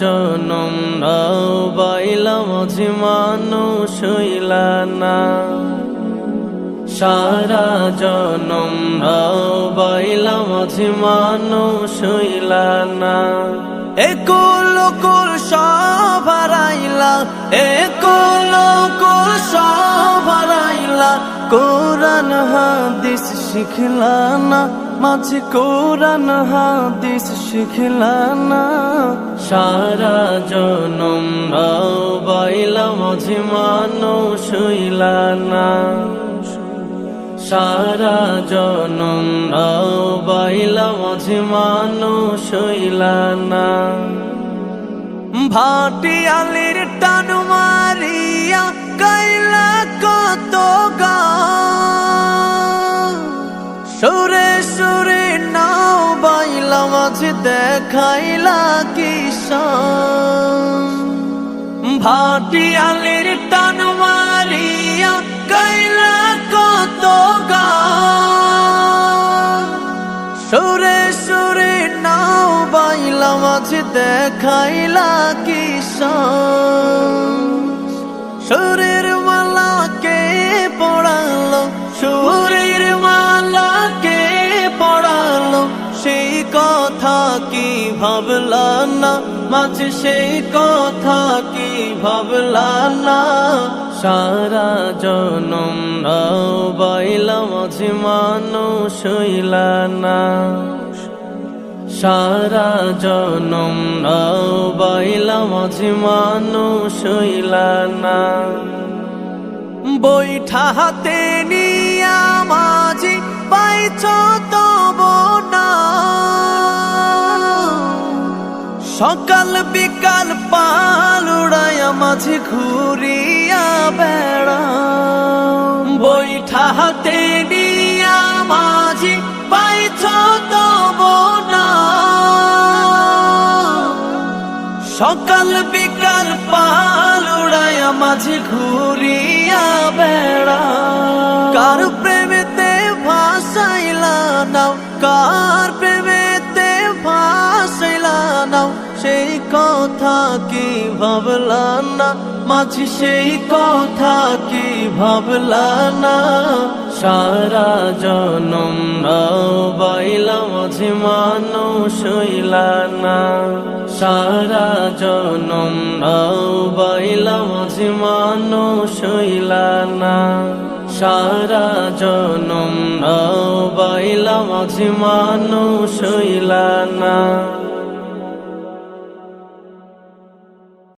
জনম রাও বাইলা মাঝে মানুষ হইলা না। সারা জনম রাও বাইলা মাঝে মানুষ হইলা না। একুল কুল সব হারাইলা, একুল কোরআন হাদিস শিখলা না মাঝে কোরআন হাদিস শিখলা না সারা জনম বাইলা, মাঝে মানুষ হইলা না সারা জনম বাইলা, মাঝে মানুষ হইলা না ভাটি আলির টান মারিয়া কাইলা মাঝে দেখাইলা কিষান ভাটি আলির টান মারিয়া কাইলা কত গা সুরে সুরে নাও বাইলা মাঝে দেখাইলা কিষান সুরের সেই কথা কি ভাবলা না? মাঝে সেই কথা কি ভাবলা না? সারা জনম রাও বাইলা, মাঝে মানুষ না। সারা জনম রাও বাইলা, মাঝে মানুষ না। বৈঠা হাতে নিয়া সকাল বিকাল পাল উড়াইয়া মাঝে ঘুরিয়া বেড়া। বৈঠা হাতে নিয়া মাঝি পাইছ তব না। সকাল বিকাল পাল উড়াইয়া মাঝে ঘুরিয়া বেড়া। কার প্রেমেতে ভাসাইলা নাও, কার নাও সেই কথা কি ভাবলা না? মাঝে সেই কথা কি ভাবলা না? সারা জনম বাইলা, মাঝে মানুষ হইলা না। সারা জনম বাইলা, মাঝে মানুষ হইলা না। সারা জনম বাইলা, মাঝে মানুষ হইলা